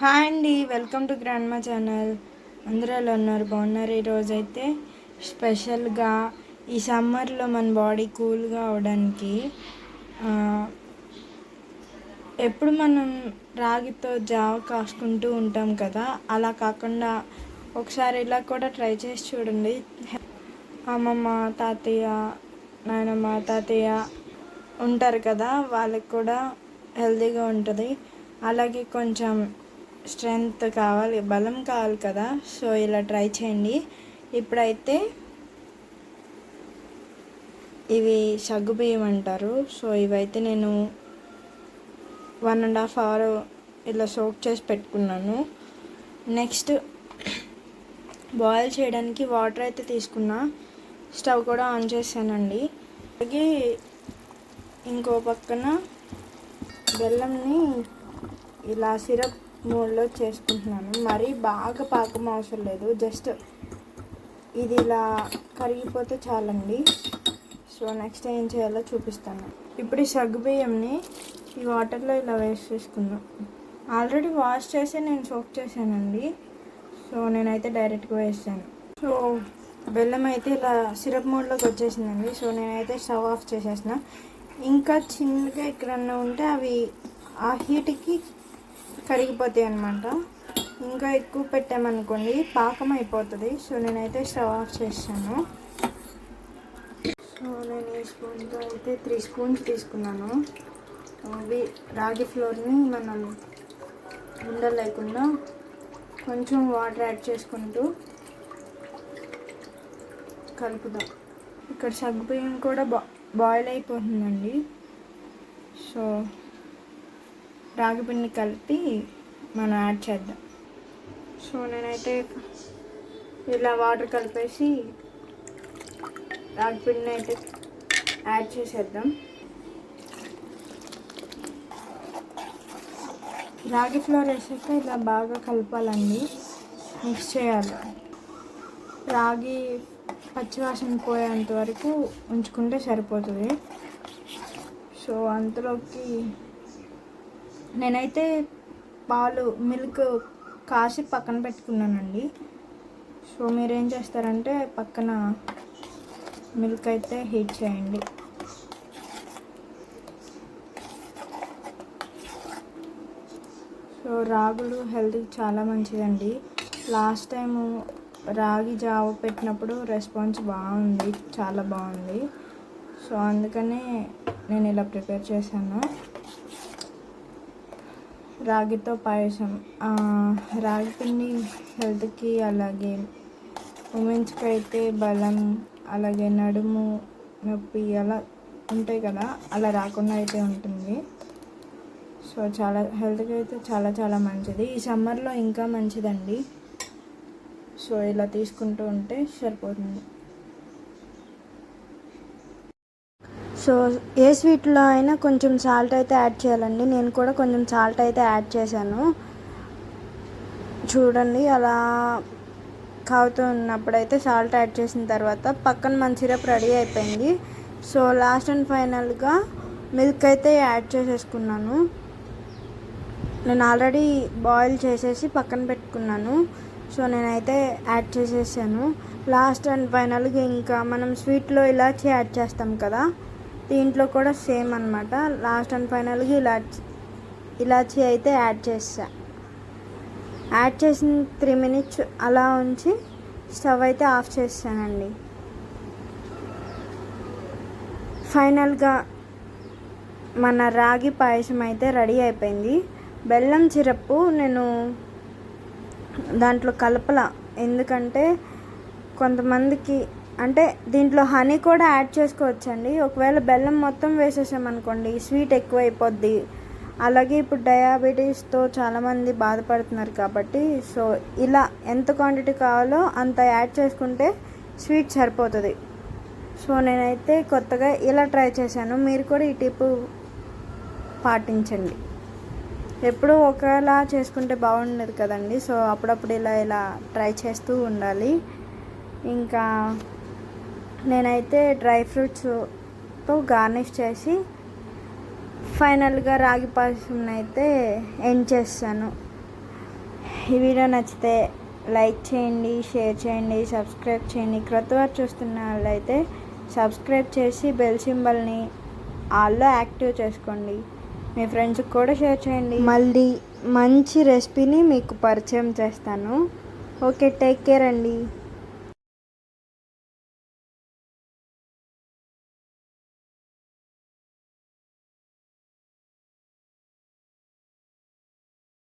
Hi అండి welcome to grand మా channel. అందరూ ఎలా ఉన్నారు? బాగున్నారు ఈరోజు అయితే? స్పెషల్గా ఈ సమ్మర్లో మన బాడీ కూల్గా అవడానికి ఎప్పుడు మనం రాగితో జావ కాసుకుంటూ ఉంటాం కదా అలా కాకుండా ఒకసారి ఇలా కూడా ట్రై చేసి చూడండి. అమ్మమ్మ తాతయ్య నాయనమ్మ తాతయ్య ఉంటారు కదా వాళ్ళకి కూడా హెల్తీగా ఉంటుంది. అలాగే కొంచెం స్ట్రెంగ్త్ కావాలి బలం కావాలి కదా. సో ఇలా ట్రై చేయండి. ఇప్పుడైతే ఇవి సగ్గు బియ్యం అంటారు. సో ఇవైతే నేను వన్ అండ్ హాఫ్ అవర్ ఇలా సోక్ చేసి పెట్టుకున్నాను. నెక్స్ట్ బాయిల్ చేయడానికి వాటర్ అయితే తీసుకున్నా. స్టవ్ కూడా ఆన్ చేశానండి. అలాగే ఇంకో పక్కన బెల్లంని ఇలా సిరప్ మోడ్లో చేసుకుంటున్నాను. మరీ బాగా పాకం అవసరం లేదు. జస్ట్ ఇది ఇలా కరిగిపోతే చాలండి. సో నెక్స్ట్ ఏం చేయాలో చూపిస్తాను. ఇప్పుడు ఈ సగ్గుబియ్యంని ఈ వాటర్లో ఇలా వేసేసుకుందాం ఆల్రెడీ వాష్ చేసి నేను సోక్ చేశానండి. సో నేనైతే డైరెక్ట్గా వేసాను సో బెల్లం అయితే ఇలా సిరప్ మోడ్లోకి వచ్చేసిందండి. సో నేనైతే స్టవ్ ఆఫ్ చేసేసిన ఇంకా చిన్నగా ఎక్కడన్నా ఉంటే అవి ఆ హీట్కి కరిగిపోతాయి అనమాట ఇంకా ఎక్కువ పెట్టామనుకోండి పాకం అయిపోతుంది. సో నేనైతే స్టవ్ ఆఫ్ చేసాను సో నేను ఈ స్పూన్తో అయితే త్రీ స్పూన్స్ తీసుకున్నాను. అవి రాగి ఫ్లోర్ని మనం ఉండలేకుండా కొంచెం వాటర్ యాడ్ చేసుకుంటూ కలుపుదాం. ఇక్కడ సగ్గుబియ్యం కూడా బా బాయిల్ అయిపోతుందండి. సో రాగి పిండి కలిపి మనం యాడ్ చేద్దాం. సో నేనైతే ఇలా వాటర్ కలిపేసి రాగి పిండిని అయితే యాడ్ చేసేద్దాం. రాగి ఫ్లోర్ వేసాక ఇలా బాగా కలపాలండి. మిక్స్ చేయాలి. రాగి పచ్చివాసన పోయేంత వరకు ఉంచుకుంటే సరిపోతుంది. సో అంతలోకి నేనైతే పాలు మిల్క్ కాసి పక్కన పెట్టుకున్నానండి. సో మీరేం చేస్తారంటే పక్కన మిల్క్ అయితే హీట్ చేయండి. సో రాగులు హెల్త్కి చాలా మంచిదండి. లాస్ట్ టైం రాగి జావ పెట్టినప్పుడు రెస్పాన్స్ బాగుంది చాలా బాగుంది. సో అందుకనే నేను ఇలా ప్రిపేర్ చేశాను. రాగితో పాయసం. రాగి పిండి హెల్త్కి అలాగే ఉమెన్స్కి అయితే బలం అలాగే నడుము నొప్పి అలా ఉంటాయి కదా అలా రాకుండా అయితే ఉంటుంది. సో చాలా హెల్త్కి అయితే చాలా చాలా మంచిది. ఈ సమ్మర్లో ఇంకా మంచిదండి. సో ఇలా తీసుకుంటూ ఉంటే సరిపోతుంది. సో ఏ స్వీట్లో అయినా కొంచెం సాల్ట్ అయితే యాడ్ చేయాలండి. నేను కూడా కొంచెం సాల్ట్ అయితే యాడ్ చేశాను. చూడండి అలా కాగుతూ ఉన్నప్పుడైతే సాల్ట్ యాడ్ చేసిన తర్వాత పక్కన మన సిరప్ రెడీ అయిపోయింది. సో లాస్ట్ అండ్ ఫైనల్గా మిల్క్ అయితే యాడ్ చేసేసుకున్నాను. నేను ఆల్రెడీ బాయిల్ చేసేసి పక్కన పెట్టుకున్నాను. సో నేనైతే యాడ్ చేసేసాను. లాస్ట్ అండ్ ఫైనల్గా ఇంకా మనం స్వీట్లో ఇలాచి యాడ్ చేస్తాం కదా. దీంట్లో కూడా సేమ్ అనమాట లాస్ట్ అండ్ ఫైనల్గా ఇలాచి ఇలాచి అయితే యాడ్ చేసా యాడ్ చేసిన త్రీ మినిట్స్ అలా ఉంచి స్టవ్ అయితే ఆఫ్ చేస్తానండి ఫైనల్గా మన రాగి పాయసం అయితే రెడీ అయిపోయింది. బెల్లం సిరప్ నేను దాంట్లో కలపల. ఎందుకంటే కొంతమందికి అంటే దీంట్లో హనీ కూడా యాడ్ చేసుకోవచ్చండి. ఒకవేళ బెల్లం మొత్తం వేసేసామనుకోండి స్వీట్ ఎక్కువ అయిపోద్ది అలాగే ఇప్పుడు డయాబెటీస్తో చాలామంది బాధపడుతున్నారు కాబట్టి సో ఇలా ఎంత క్వాంటిటీ కావాలో అంత యాడ్ చేసుకుంటే స్వీట్ సరిపోతుంది. సో నేనైతే కొత్తగా ఇలా ట్రై చేశాను. మీరు కూడా ఈ టిప్ పాటించండి. ఎప్పుడూ ఒకలా చేసుకుంటే బాగుండదు కదండి. సో అప్పుడప్పుడు ఇలా ఇలా ట్రై చేస్తూ ఉండాలి. ఇంకా నేనైతే డ్రై ఫ్రూట్స్తో గార్నిష్ చేసి ఫైనల్గా రాగి పాయసంని అయితే ఎండ్ చేస్తాను. ఈ వీడియో నచ్చితే లైక్ చేయండి షేర్ చేయండి సబ్స్క్రైబ్ చేయండి. క్రొత్త వారు చూస్తున్న వాళ్ళైతే సబ్స్క్రైబ్ చేసి బెల్ సింబల్ని ఆల్లో యాక్టివ్ చేసుకోండి. మీ ఫ్రెండ్స్కి కూడా షేర్ చేయండి. మళ్ళీ మంచి రెసిపీని మీకు పరిచయం చేస్తాను. ఓకే టేక్ కేర్ అండి.